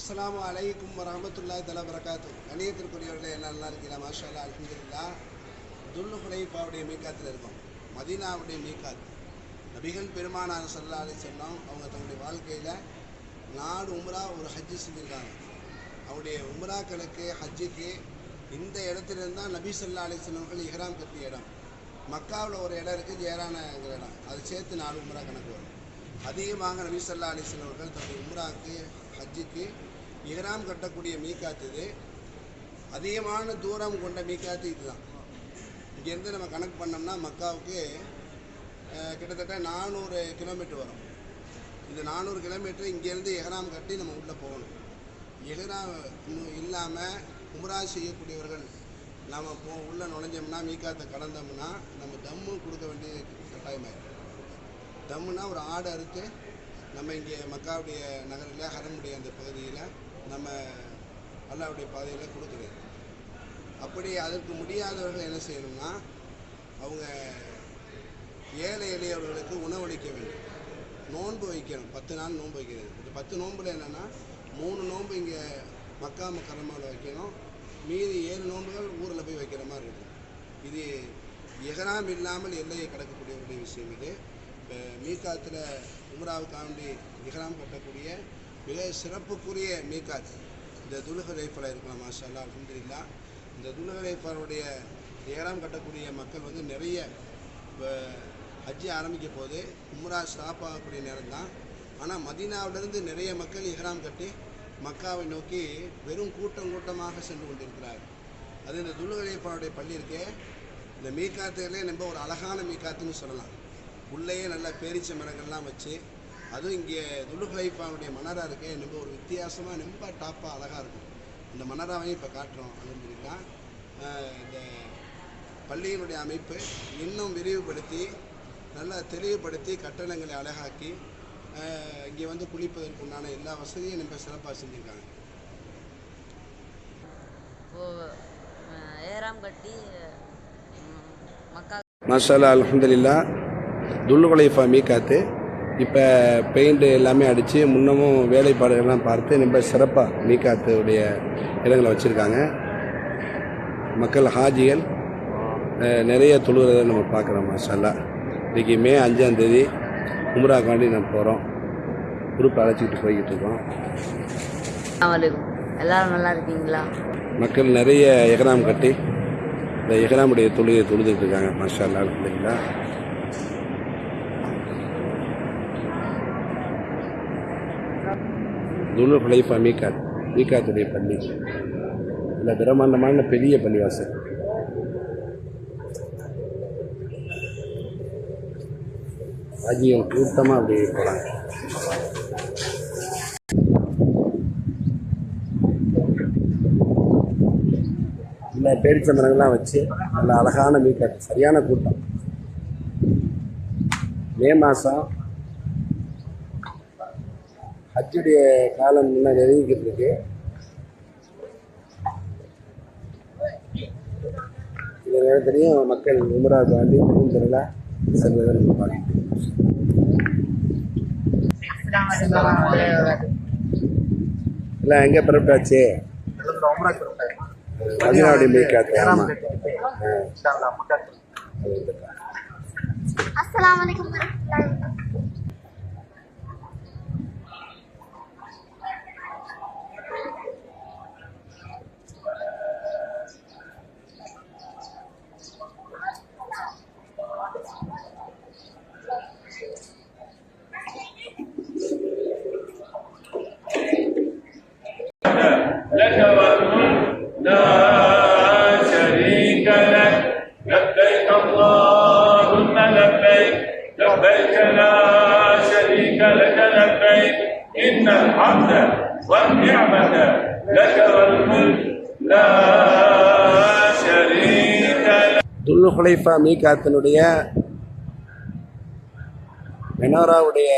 அஸ்லாம் அலைக்கும் வரஹமத்துல்லாஹி தலா வரகாத்து கணியத்திற்குரியவர்களே எல்லாம் நல்லா இருக்கீங்களா? மாஷா அல்லா அல்ஹம்துலில்லா துல்லு ஹுலைஃபாவுடைய மீக்காத்தில் இருக்கோம். மதீனாவுடைய மீக்காத். நபிகள் பெருமானார் சல்லா அலி சொன்னோம் அவங்க தங்களுடைய வாழ்க்கையில் நாலு உம்ரா ஒரு ஹஜ்ஜு செஞ்சுருக்காங்க. அவருடைய உம்ராக்களுக்கு ஹஜ்ஜுக்கு இந்த இடத்துல இருந்தால் நபி சொல்லா அலி சொன்னவர்கள் இஹ்ராம் கட்டிய இடம். மக்காவில் ஒரு இடம் இருக்குது ஜேரானங்கிற இடம். அது சேர்த்து நாலு உம்ரா கணக்கு வரும். அதிகமாக நபி சொல்லா அலிஸ்லாம் அவர்கள் தன்னுடைய உம்ராக்கு ஹஜ்ஜுக்கு இஹ்ராம் கட்டக்கூடிய மீக்காத்து இது. அதிகமான தூரம் கொண்ட மீக்காத்து இதுதான். இங்கேருந்து நம்ம கணக்கு பண்ணோம்னா மக்காவுக்கு கிட்டத்தட்ட நானூறு கிலோமீட்டர் வரும். இந்த நானூறு கிலோமீட்டர் இங்கேருந்து எகராம் கட்டி நம்ம உள்ளே போகணும். எஹ்ராம் இல்லாமல் உம்ரா செய்யக்கூடியவர்கள் நாம் போ உள்ளே நுழைஞ்சோம்னா மீக்காத்தை கடந்தோம்னா நம்ம தம்மு கொடுக்க வேண்டிய கட்டாயமாயிடும் தம்முனா ஒரு ஆடு அறுத்து நம்ம இங்கே மக்காவுடைய நகரில் ஹரமுடைய அந்த பகுதியில் நம்ம அல்லாவுடைய பாதையில் கொடுக்குறது அப்படி அதற்கு முடியாதவர்கள் என்ன செய்யணும்னா அவங்க ஏழை எளியவர்களுக்கு உணவளிக்க வேண்டும். நோன்பு வைக்கணும். பத்து நாள் நோன்பு வைக்கிறது. இந்த பத்து நோன்பில் என்னென்னா மூணு நோன்பு இங்கே மக்கா மக்கரமாவில் வைக்கணும். மீதி ஏழு நோன்புகள் ஊரில் போய் வைக்கிற மாதிரி இருக்கும். இது எகராம் இல்லாமல் எல்லையை கடக்கக்கூடிய ஒரு விஷயம் இது. இப்போ மீகாத்தில் உம்ராவுக்காண்டி இஹ்ராம் கட்டக்கூடிய மிக சிறப்புக்குரிய மீகாத் இந்த துலுகலைஃபில் இருக்கலாம் மாஷல்லா அல்லா இந்த துலுகலைஃபருடைய ஏறாம் கட்டக்கூடிய மக்கள் வந்து நிறைய இப்போ ஹஜ்ஜி ஆரம்பிக்க போது உம்ரா ஸ்டாப் ஆகக்கூடிய நேரம் தான் ஆனால் மதீனாவிலிருந்து நிறைய மக்கள் இஹ்ராம் கட்டி மக்காவை நோக்கி வெறும் கூட்டம் கூட்டமாக சென்று கொண்டிருக்கிறார் அது இந்த துலுகலைஃபருடைய பள்ளி இருக்கே. இந்த மீக்காத்துகளே நம்ம ஒரு அழகான மீக்காத்துன்னு சொல்லலாம். உள்ளேயே நல்லா பேரிச்ச மரங்கள்லாம் வச்சு அதுவும் இங்கே துலுகலைஃபாவுடைய மணரா இருக்கே ரொம்ப ஒரு வித்தியாசமாக ரொம்ப டாப்பாக அழகாக இருக்கும். இந்த மணராவையும் இப்போ காட்டுறோம் அலமதுல்லா இந்த பள்ளியினுடைய அமைப்பு இன்னும் விரிவுபடுத்தி நல்லா தெளிவுபடுத்தி கட்டடங்களை அழகாக்கி இங்கே வந்து குளிப்பதற்கு உண்டான எல்லா வசதியும் ரொம்ப சிறப்பாக செஞ்சுருக்காங்க. ஏறாம் கட்டி ம், மக்கா மாஷால்லா அல்ஹம்துலில்லா துல்லுகுலைஃபா மீக்காத்து இப்போ பெயிண்ட் எல்லாமே அடித்து முன்னமும் வேலைப்பாடுகள்லாம் பார்த்து ரொம்ப சிறப்பாக மீக்காத்துடைய இடங்களை வச்சுருக்காங்க. மக்கள் ஹாஜிகள் நிறைய தொழுகிறத நம்ம பார்க்குறோம் மாஷால்லா இன்றைக்கி மே அஞ்சாந்தேதி உம்ராக்காண்டி நம்ம போகிறோம் குரூப் அழைச்சிக்கிட்டு போய்கிட்டு இருக்கோம். எல்லாரும் நல்லா இருக்கீங்களா? மக்கள் நிறைய எகராம் கட்டி இந்த எகராமுடைய தொழுகையை தொழுதுட்டு இருக்காங்க மாஷா அல்லா அல்ஹம்துலில்லா துலு ஹுலைஃபா மீகாத் மீகாத்துடைய பள்ளி. இல்லை பிரம்மாண்டமான பெரிய பள்ளிவாசல். அஜியம் கூட்டமாக அப்படியே போகிறாங்க நல்ல பேரிச்ச மரங்கள்லாம் வச்சு நல்ல அழகான மீக்காட்டு சரியான கூட்டம். மே மாதம் அச்சுடைய காலம் இன்னும் நெருங்கிக்கிட்டு இருக்கு. இந்த நேரத்திலையும் மக்கள் உமரா தாண்டி பெரும் திருவிழா செல்வதற்கு இருப்பாங்க இல்லை எங்கே பிறப்பிட்டாச்சு? மதினாவுடைய மீக்காத்து அஸ்லாம் வலைக்கம் لك والملك لا شريك لك لبيك اللهم لبيك لبيك لا شريك لك لبيك إن الحمد والنعمة لك والملك لا شريك لك துல்லு ஹுலைஃபா மீகாத்தினுடைய மெனோராவுடைய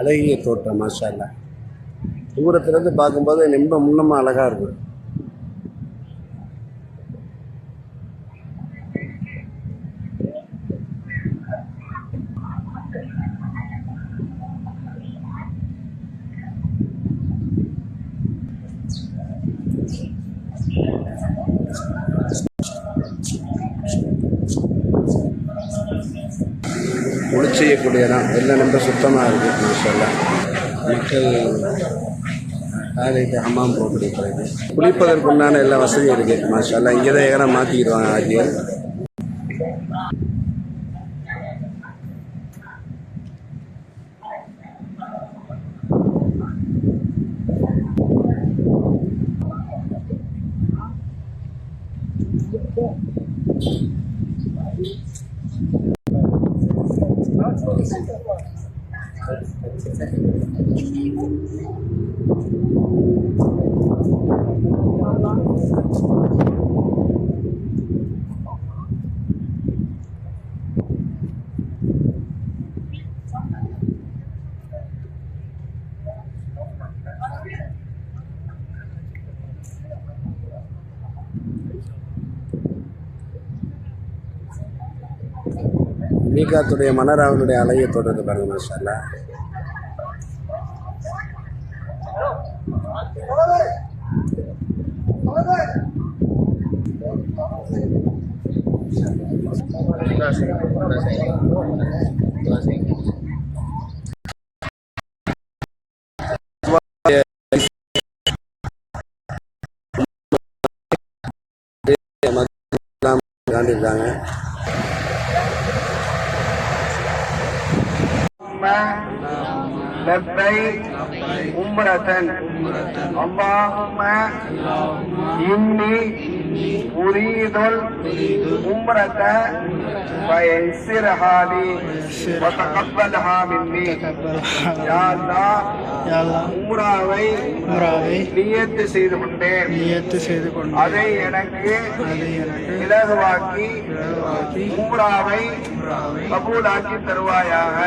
அழகிய தோற்றம் மாஷா அல்லா தூரத்துலேருந்து பார்க்கும்போது ரொம்ப முன்னமாக அழகாக இருக்கும் ஒளி எல்லாம் ரொம்ப சுத்தமாக இருக்குது மக்கள் காலைக்கு ஹமாம் போகக்கூடிய குளிப்பதற்குண்டான எல்லா வசதியும் இருக்குது மாஷா இங்கே தான் ஏகனா மாற்றிக்கிடுவாங்க Thank you. மீகாத்துடைய மனராவனுடைய அலையை தொடர்ந்து பாருங்க மாஷல்லா காண்டிருக்காங்க لبيك عمرة اللهم إني أريد العمرة فيسرها لي وتقبلها مني يا الله உம்ராவை நியத்து செய்து கொண்டேன் நியத்து செய்து கொண்டு அதை எனக்கு அதை எனக்கு இலகுவாக்கி இலகுவாக்கி உம்ராவை கபூலாக்கி தருவாயாக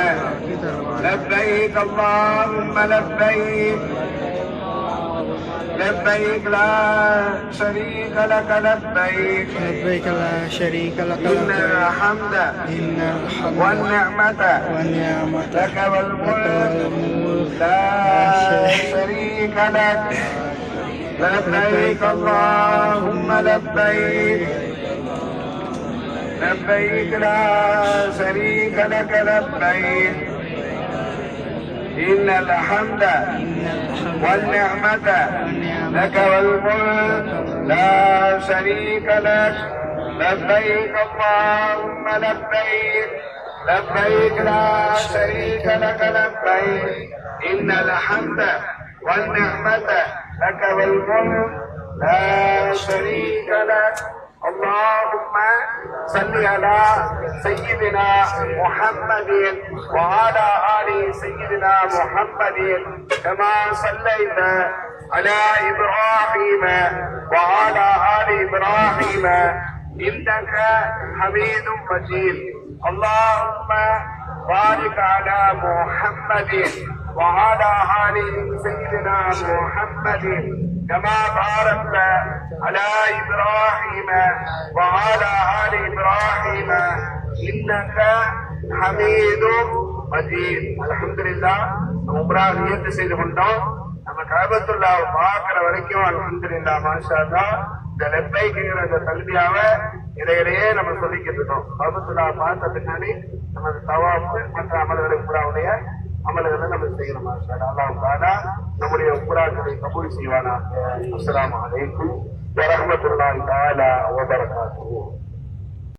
لبيك اللهم لبيك لبيك لا شريك لك لبيك. لبيك لا شريك لك إن الحمد إن الحمد والنعمة والنعمة لك والملك. لا شريك. لك. لبيك اللهم لبيك. لبيك لا شريك لك لبيك. إن الحمد والنعمة لك والملك لا شريك لك. لبيك اللهم لبيك. لبيك لا شريك لك لبيك. إن الحمد والنعمة لك والملك لا شريك لك. اللهم صل على سيدنا محمد وعلى آل سيدنا محمد كما صليت على إبراهيم وعلى آل إبراهيم. إنك حميد مجيد. اللهم بارك على محمد وعلى آل سيدنا محمد كما باركت على إبراهيم وعلى آل إبراهيم. إنك حميد مجيد. الحمد لله. عمرة نيت سے நம்ம கபத்துள்ளாவை பார்க்கிற வரைக்கும் அல்ஹம்துலில்லாஹ் மாஷா தான் இந்த லெப்பைக்குங்கிற இந்த கல்வியாவை இடையிடையே நம்ம சொல்லிக்கிட்டு இருக்கோம். கபத்துள்ளா பார்த்த பின்னாடி நமது தவாப்பு மற்ற அமல்களை உம்ராவுடைய அமல்களை நம்ம செய்யணும் மாஷா அல்லாம் தாலா நம்முடைய உம்ராக்களை கபூல் செய்வானா அஸ்லாம் அலைக்கும் வரஹ்மத்துல்லாஹி தாலா ஓபரகாத்து